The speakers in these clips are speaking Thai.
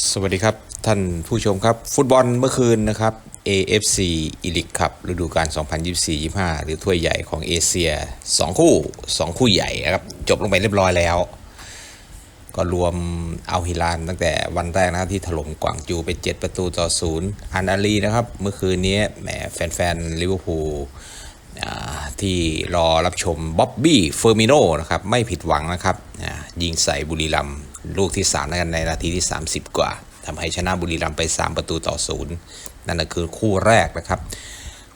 สวัสดีครับ ท่านผู้ชมครับ ฟุตบอลเมื่อคืนนะครับ AFC อีลิกครับฤดูกาล 2024-25 หรือถ้วยใหญ่ของเอเชีย 2 คู่ 2 คู่ใหญ่นะครับ จบลงไปเรียบร้อยแล้ว ก็รวมเอาฮิลานตั้งแต่วันแรกนะที่ถล่มกวางจูไป 7 ประตูต่อศูนย์อันอาลีนะครับ เมื่อคืนนี้แหมแฟนๆลิเวอร์พูลที่รอรับชมบ๊อบบี้เฟอร์มิโนนะครับ ไม่ผิดหวังนะครับยิงใส่บุรีรัมย์ ลูกที่3ในกันในนาทีที่ 30 กว่าทำให้ชนะบุรีรัมย์ไป 3 ประตูต่อศูนย์นั่นก็คือคู่แรกนะครับ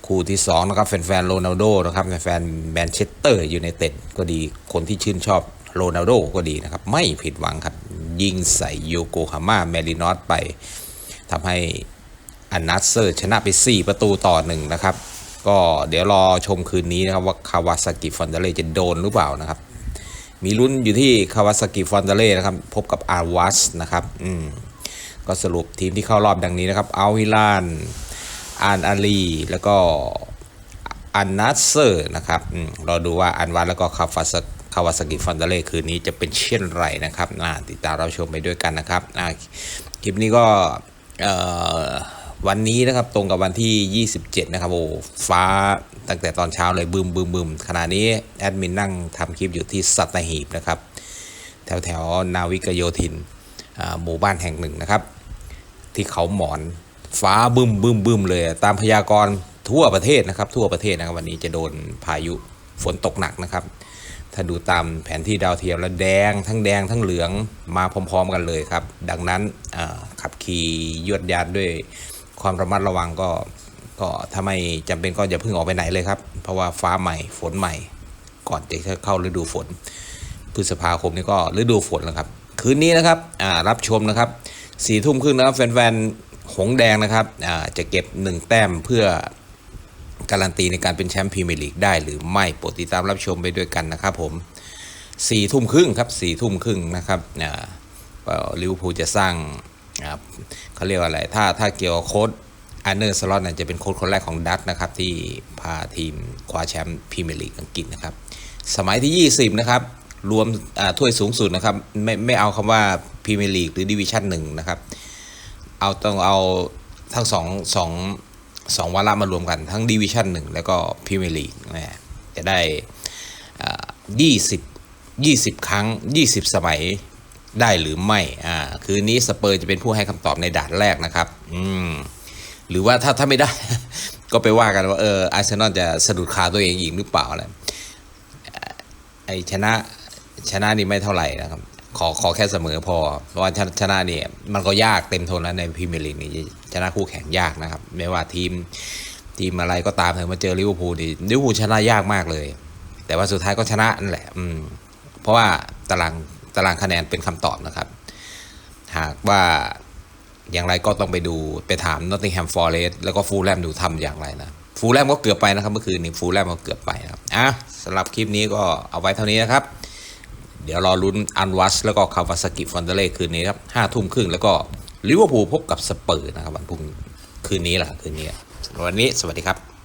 คู่ที่2นะครับแฟนๆโรนัลโดนะครับแฟนแมนเชสเตอร์ยูไนเต็ดก็ดีคนที่ชื่นชอบโรนัลโดก็ดีนะครับ ไม่ผิดหวังครับ ยิงใส่โยโกฮาม่าแมรินอสไปทำให้อันนัสเซอร์ชนะไป 4 ประตูต่อหนึ่งนะครับ ก็เดี๋ยวรอชมคืนนี้นะครับว่าคาวาซากิฟอนเดเล่จะโดนหรือเปล่านะครับ มีลุ้นอยู่ที่คาวาซากิฟอนเดเล่นะครับ พบกับอาร์วัสนะครับอืมก็สรุปทีมที่เข้ารอบดังนี้นะครับ อัลฮิลาน อันอาลี แล้วก็อันนัสเซอร์นะครับอมเราดูว่าอันวัตแล้วก็คาวาสคาวาสกิฟอนเดเล่คืนนี้จะเป็นเช่นไรนะครับอ่าติดตามเราชมไปด้วยกันนะครับคลิปนี้ก็เอ่อ วันนี้นะครับตรงกับวันที่ 27 นะครับโอ้ฟ้าตั้งแต่ตอนเช้าเลยบึมบึมบึมขณะนี้แอดมินนั่งทำคลิปอยู่ที่สัตหีบนะครับ แถวแถวนาวิกโยธินหมู่บ้านแห่งหนึ่งนะครับ ที่เขาหมอนฟ้าบึมบึมบึมเลย ตามพยากรณ์ทั่วประเทศนะครับ ทั่วประเทศนะครับวันนี้จะโดนพายุฝนตกหนักนะครับ ถ้าดูตามแผนที่ดาวเทียมแล้วแดง ทั้งแดงทั้งเหลืองมาพร้อม ๆ กันเลยครับ ดังนั้นขับขี่ยวดยานด้วย ความระมัดระวังก็ก็ถ้าไม่จำเป็นก็อย่าเพิ่งออกไปไหนเลยครับ เพราะว่าฟ้าใหม่ฝนใหม่ ก่อนจะเข้าฤดูฝน พฤษภาคมนี่ก็ฤดูฝนแล้วครับ คืนนี้นะครับรับชมนะครับสี่ทุ่มครึ่งนะครับแฟนๆหงแดงนะครับจะเก็บหนึ่งแต้มเพื่อการันตีในการเป็นแชมป์พรีเมียร์ลีกได้หรือไม่โปรดติดตามรับชมไปด้วยกันนะครับผมสี่ทุ่มครึ่งครับสี่ทุ่มครึ่งนะครับลิเวอร์พูลจะสร้าง อ่าเขาเรียกว่าอะไร ถ้าถ้าเกี่ยวกับโค้ดอันเนอร์สล็อตเนี่ยจะเป็นโค้ดคนแรกของดัตนะครับ ที่พาทีมคว้าแชมป์พรีเมียร์ลีกอังกฤษนะครับ สมัยที่ 20 นะครับ รวมถ้วยสูงสุดนะครับ ไม่ไม่เอาคำว่าพรีเมียร์ลีกหรือดิวิชั่นหนึ่งนะครับ เอาต้องเอาทั้งสองสองสองวาระมารวมกันทั้งดิวิชั่นหนึ่งแล้วก็พรีเมียร์ลีกนะจะได้ยี่สิบยี่สิบครั้ง20สมัย ได้หรือไม่อ่าคืนนี้สเปอร์จะเป็นผู้ให้คำตอบในด่านแรกนะครับ อืมหรือว่าถ้าถ้าไม่ได้ ก็ไปว่ากันว่าเอออาร์เซนอลจะสะดุดขาตัวเองอีกหรือเปล่าอะไรไอชนะชนะนี่ไม่เท่าไหร่นะครับ ขอขอแค่เสมอพอ เพราะว่าชนะชนะนี่มันก็ยากเต็มทนแล้วในพรีเมียร์ลีกนี่ชนะคู่แข่งยากนะครับ ไม่ว่าทีมทีมอะไรก็ตามเถอะมาเจอลิเวอร์พูลนี่ลิเวอร์พูลชนะยากมากเลย แต่ว่าสุดท้ายก็ชนะนั่นแหละ อืมเพราะว่าตาราง ตารางคะแนนเป็นคำตอบนะครับ หากว่าอย่างไรก็ต้องไปดูไปถามนอตติงแฮมฟอร์เรสแล้วก็ฟูลแลมดูทำอย่างไรนะฟูลแลมก็เกือบไปนะครับเมื่อคืนนี้ฟูลแลมก็เกือบไปนะครับอะสำหรับคลิปนี้ก็เอาไว้เท่านี้นะครับ เดี๋ยวรอลุ้นอันวัสแล้วก็คาวาซากิฟอนเดเล่คืนนี้ครับห้าทุ่มครึ่งแล้วก็ลิเวอร์พูลพบกับสเปอร์นะครับวันพรุ่งคืนนี้แหละคืนนี้วันนี้สวัสดีครับ